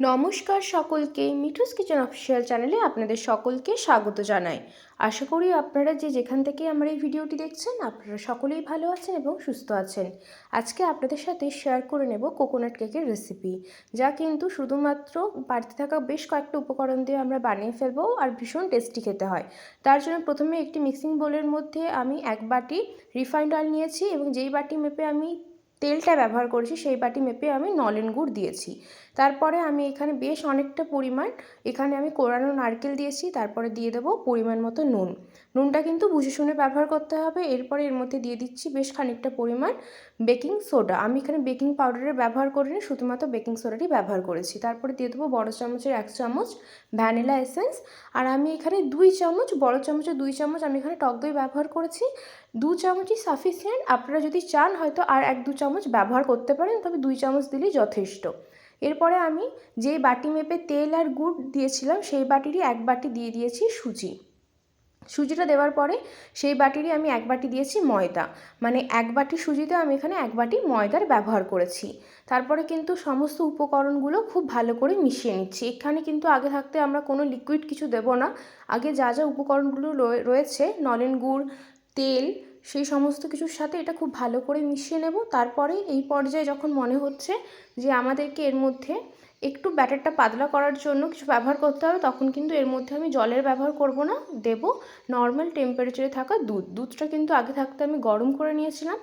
নমস্কার সকলকে, Mithu's kitchen official চ্যানেলে আপনাদের সকলকে স্বাগত জানাই। আশা করি আপনারা যে যেখান থেকে আমার এই ভিডিওটি দেখছেন, আপনারা সকলেই ভালো আছেন এবং সুস্থ আছেন। আজকে আপনাদের সাথে শেয়ার করে নেব কোকোনাট কেকের রেসিপি যা কিন্তু শুধুমাত্র বাড়িতে থাকা বেশ কয়েকটা উপকরণ দিয়ে আমরা বানিয়ে ফেলব আর ভীষণ টেস্টি খেতে হয়। তার জন্য প্রথমে একটি মিক্সিং বোলের মধ্যে আমি এক বাটি রিফাইন্ড অয়েল নিয়েছি এবং যেই বাটি মেপে আমি তেলটা ব্যবহার করেছি, সেই বাটি মেপে আমি নলেন গুড় দিয়েছি। তারপরে আমি এখানে বেশ অনেকটা পরিমাণ, এখানে আমি কোরানো নারকেল দিয়েছি, তারপরে দিয়ে দেবো পরিমাণ মতো নুন। নুনটা কিন্তু বুঝে শুনে ব্যবহার করতে হবে, এরপরে এর মধ্যে দিয়ে দিচ্ছি বেশ খানিকটা পরিমাণ বেকিং সোডা। আমি এখানে বেকিং পাউডারের ব্যবহার করিনি, শুধুমাত্র বেকিং সোডাটি ব্যবহার করেছি। তারপরে দিয়ে দেবো বড়ো চামচের এক চামচ ভ্যানিলা এসেন্স। আর আমি এখানে দুই চামচ, বড় চামচের দুই চামচ আমি এখানে টক দই ব্যবহার করেছি। দু চামচই সাফিসিয়েন্ট আপনারা যদি চান হয়তো আর এক দু চামচ ব্যবহার করতে পারেন, তবে দুই চামচ দিলেই যথেষ্ট। এরপরে আমি যেই বাটি মেপে তেল আর গুড় দিয়েছিলাম, সেই বাটিরই এক বাটি দিয়ে দিয়েছি সুজি। সুজিটা দেওয়ার পরে সেই বাটিরই আমি এক বাটি দিয়েছি ময়দা। মানে এক বাটি সুজিতে আমি এখানে এক বাটি ময়দার ব্যবহার করেছি। তারপরে কিন্তু সমস্ত উপকরণগুলো খুব ভালো করে মিশিয়ে নিচ্ছি। এখানে কিন্তু আগে থাকতে আমরা কোনো লিকুইড কিছু দেব না। আগে যা যা উপকরণগুলো রয়েছে, নলেন গুড় তেল, সেই সমস্ত কিছুর সাথে এটা খুব ভালো করে মিশিয়ে নেব। তারপরে এই পর্যায়ে যখন মনে হচ্ছে যে আমাদেরকে এর মধ্যে একটু ব্যাটারটা পাতলা করার জন্য কিছু ব্যবহার করতে হবে, তখন কিন্তু এর মধ্যে আমি জলের ব্যবহার করব না, দেব নর্মাল টেম্পারেচারে থাকা দুধ। দুধটা কিন্তু আগে থাকতে আমি গরম করে নিয়েছিলাম।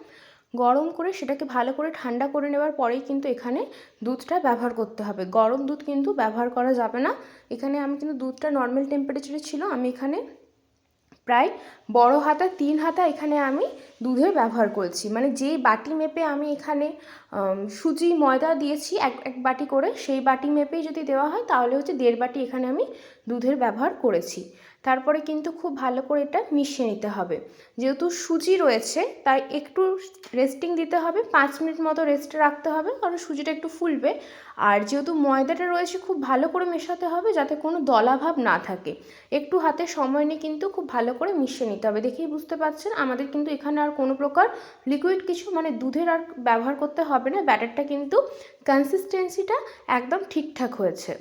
গরম করে সেটাকে ভালো করে ঠান্ডা করে নেওয়ার পরেই কিন্তু এখানে দুধটা ব্যবহার করতে হবে। গরম দুধ কিন্তু ব্যবহার করা যাবে না। এখানে আমি কিন্তু দুধটা নর্মাল টেম্পারেচারে ছিল, আমি এখানে প্রায় বড় হাতা, তিন হাতা এখানে আমি দুধের ব্যবহার করেছি। মানে যেই বাটি মেপে আমি এখানে সুজি, ময়দা দিয়েছি, এক এক বাটি করে, সেই বাটি মেপেই যদি দেওয়া হয়, তাহলে হচ্ছে দেড় বাটি এখানে আমি দুধের ব্যবহার করেছি। তারপরে কিন্তু খুব ভালো করে এটা মিশিয়ে নিতে হবে। যেহেতু সুজি রয়েছে, তাই একটু রেস্টিং দিতে হবে, পাঁচ মিনিট মতো রেস্টে রাখতে হবে, কারণ সুজিটা একটু ফুলবে। আর যেহেতু ময়দাটা রয়েছে, খুব ভালো করে মেশাতে হবে যাতে কোনো দলাভাব না থাকে। একটু হাতে সময় নিয়ে কিন্তু খুব ভালো করে মিশিয়ে নিতে হবে। দেখেই বুঝতে পারছেন, আমাদের কিন্তু এখানে আর কোনো প্রকার লিকুইড কিছু মানে দুধের আর ব্যবহার করতে হবে না। ব্যাটারটা কিন্তু কনসিস্টেন্সিটা একদম ঠিকঠাক হয়েছে।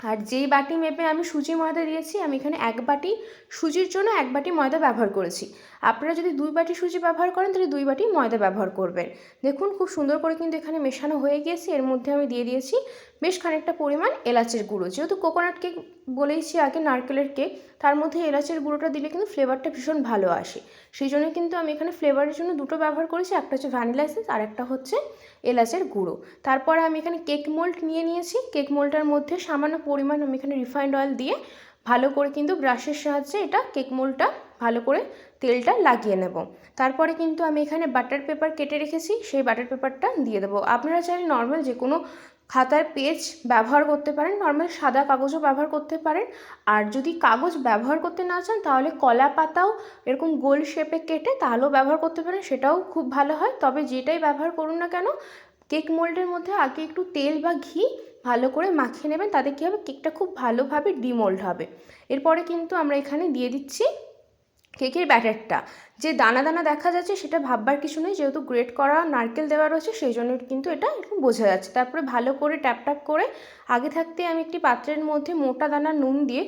আর যেই বাটি মেপে আমি সুজি ময়দা দিয়েছি, আমি এখানে এক বাটি সুজির জন্য এক বাটি ময়দা ব্যবহার করেছি। আপনারা যদি দুই বাটি সুজি ব্যবহার করেন, তাহলে দুই বাটি ময়দা ব্যবহার করবেন। দেখুন, খুব সুন্দর করে কিন্তু এখানে মেশানো হয়ে গিয়েছে। এর মধ্যে আমি দিয়ে দিয়েছি বেশ খানিকটা পরিমাণ এলাচের গুঁড়ো। যেহেতু কোকোনাট কেক বলেইছি আগে, নারকেলের কেক তার মধ্যে এলাচের গুঁড়োটা দিলে কিন্তু ফ্লেভারটা ভীষণ ভালো আসে। সেই জন্য কিন্তু আমি এখানে ফ্লেভারের জন্য দুটো ব্যবহার করেছি, একটা হচ্ছে ভ্যানিলা এসেন্স আর একটা হচ্ছে এলাচের গুঁড়ো। তারপরে আমি এখানে কেক মোল্ড নিয়ে নিয়েছি। কেক মোল্ডটার মধ্যে সামান্য পরিমাণ আমি এখানে রিফাইন্ড অয়েল দিয়ে ভালো করে কিন্তু ব্রাশের সাহায্যে এটা কেক মোল্ডটা ভালো করে তেলটা লাগিয়ে নেব। তারপরে কিন্তু আমি এখানে বাটার পেপার কেটে রেখেছি, সেই বাটার পেপারটা দিয়ে দেবো। আপনারা চাইলে নর্মাল যে কোনো খাতার পেজ ব্যবহার করতে পারেন নর্মাল সাদা কাগজও ব্যবহার করতে পারেন। আর যদি কাগজ ব্যবহার করতে না চান, তাহলে কলা পাতাও এরকম গোল শেপে কেটে তাহলেও ব্যবহার করতে পারেন, সেটাও খুব ভালো হয়। তবে যেটাই ব্যবহার করুন না কেন কেক মোল্ডের মধ্যে আগে একটু তেল বা ঘি ভালো করে মাখিয়ে নেবেন, তাতে কী হবে কেকটা খুব ভালোভাবে ডিমোল্ড হবে। এরপরে কিন্তু আমরা এখানে দিয়ে দিচ্ছি কেকের ব্যাটারটা। যে দানা দানা দেখা যাচ্ছে সেটা ভাববার কিছু নেই, যেহেতু গ্রেট করা, নারকেল দেওয়া রয়েছে সেই জন্য কিন্তু এটা একটু বোঝা যাচ্ছে। তারপরে ভালো করে ট্যাপ ট্যাপ করে আগে থাকতে আমি একটি পাত্রের মধ্যে মোটা দানা নুন দিয়ে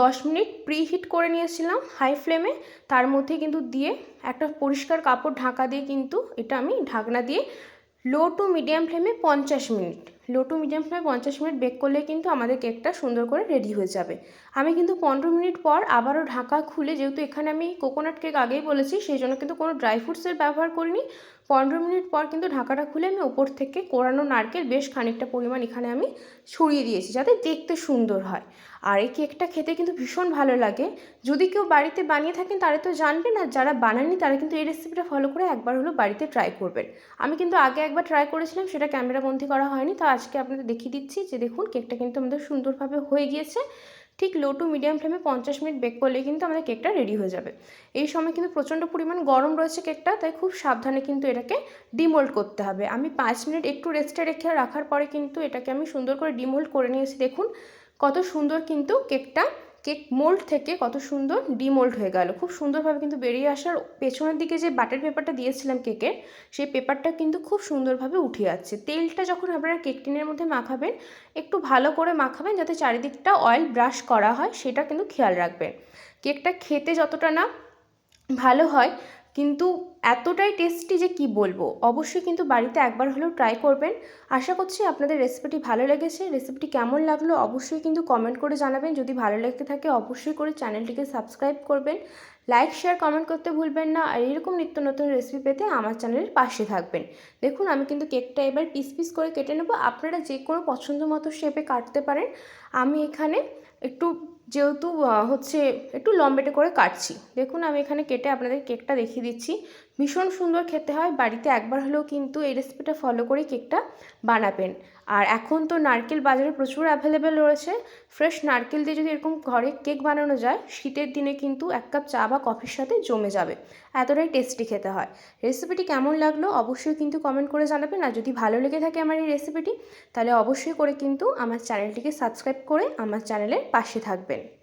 দশ মিনিট প্রি হিট করে নিয়েছিলাম হাই ফ্লেমে তার মধ্যে কিন্তু দিয়ে একটা পরিষ্কার কাপড় ঢাকা দিয়ে কিন্তু এটা আমি ঢাকনা দিয়ে লো টু মিডিয়াম ফ্লেমে পঞ্চাশ মিনিট। লো টু মিডিয়াম ফ্লেমে পঞ্চাশ মিনিট বেক করলে কিন্তু আমাদের কেকটা সুন্দর করে রেডি হয়ে যাবে। আমি কিন্তু পনেরো মিনিট পর আবারও ঢাকা খুলে, যেহেতু এখানে আমি কোকোনাট কেক আগেই বলেছি, সেই জন্য কিন্তু কোনো ড্রাই ফ্রুটসের ব্যবহার করিনি। পনেরো মিনিট পর কিন্তু ঢাকাটা খুলে আমি ওপর থেকে কোরানো নারকেল বেশ খানিকটা পরিমাণ এখানে আমি ছড়িয়ে দিয়েছি, যাতে দেখতে সুন্দর হয়। আর এই কেকটা খেতে কিন্তু ভীষণ ভালো লাগে। যদি কেউ বাড়িতে বানিয়ে থাকেন, তারা তো জানবেন আর যারা বানাননি তারা কিন্তু এই রেসিপিটা ফলো করে একবার হলো বাড়িতে ট্রাই করবেন। আমি কিন্তু আগে একবার ট্রাই করেছিলাম, সেটা ক্যামেরাবন্দি করা হয়নি, তো আজকে আপনাদের দেখিয়ে দিচ্ছি যে দেখুন কেকটা কিন্তু আমাদের সুন্দরভাবে হয়ে গিয়েছে। ঠিক লো টু মিডিয়াম ফ্লেমে পঞ্চাশ মিনিট বেক করলে কিন্তু আমাদের কেকটা রেডি হয়ে যাবে। এই সময় কিন্তু প্রচণ্ড পরিমাণ গরম রয়েছে কেকটা, তাই খুব সাবধানে কিন্তু এটাকে ডিমোল্ড করতে হবে। আমি পাঁচ মিনিট একটু রেস্টে রেখে রাখার পরে কিন্তু এটাকে আমি সুন্দর করে ডিমোল্ড করে নিয়েছি। দেখুন কত সুন্দর কিন্তু কেকটা কেক মোল্ড থেকে কত সুন্দর ডিমোল্ড হয়ে গেল। খুব সুন্দরভাবে কিন্তু বেরিয়ে আসার পেছনের দিকে যে বাটার পেপারটা দিয়েছিলাম কেকের, সেই পেপারটা কিন্তু খুব সুন্দরভাবে উঠে যাচ্ছে। তেলটা যখন আপনারা কেক টিনের মধ্যে মাখাবেন, একটু ভালো করে মাখাবেন যাতে চারিদিকটা অয়েল ব্রাশ করা হয়, সেটা কিন্তু খেয়াল রাখবেন। কেকটা খেতে যতটা না ভালো হয় কিন্তু এতটাই টেস্টি যে কি বলব? অবশ্যই কিন্তু বাড়িতে একবার হলেও ট্রাই করবেন। আশা করছি আপনাদের রেসিপিটি ভালো লেগেছে। রেসিপিটি কেমন লাগল অবশ্যই কিন্তু কমেন্ট করে জানাবেন। যদি ভালো লেগে থাকে অবশ্যই করে চ্যানেলটিকে সাবস্ক্রাইব করবেন। লাইক শেয়ার কমেন্ট করতে ভুলবেন না। আর এরকম নিত্য নতুন রেসিপি পেতে আমার চ্যানেলের পাশে থাকবেন। দেখুন, আমি কিন্তু কেকটা এবার পিস পিস করে কেটে নেব। আপনারা যে কোনো পছন্দ মতো শেপে কাটতে পারেন। আমি এখানে একটু যেহেতু হচ্ছে একটু লম্বেটে করে কাটছি। দেখুন, আমি এখানে কেটে আপনাদের কেকটা দেখিয়ে দিচ্ছি। ভীষণ সুন্দর খেতে হয়, বাড়িতে একবার হলেও কিন্তু এই রেসিপিটা ফলো করে কেকটা বানাবেন। আর এখন তো নারকেল বাজারে প্রচুর অ্যাভেলেবেল রয়েছে। ফ্রেশ নারকেল দিয়ে যদি এরকম ঘরে কেক বানানো যায়, শীতের দিনে কিন্তু এক কাপ চা বা কফির সাথে জমে যাবে। এতটাই টেস্টি খেতে হয়। রেসিপিটি কেমন লাগল অবশ্যই কিন্তু কমেন্ট করে জানাবেন। আর যদি ভালো লেগে থাকে আমার এই রেসিপিটি তাহলে অবশ্যই করে কিন্তু আমার চ্যানেলটিকে সাবস্ক্রাইব করে আমার চ্যানেলের পাশে থাকবেন।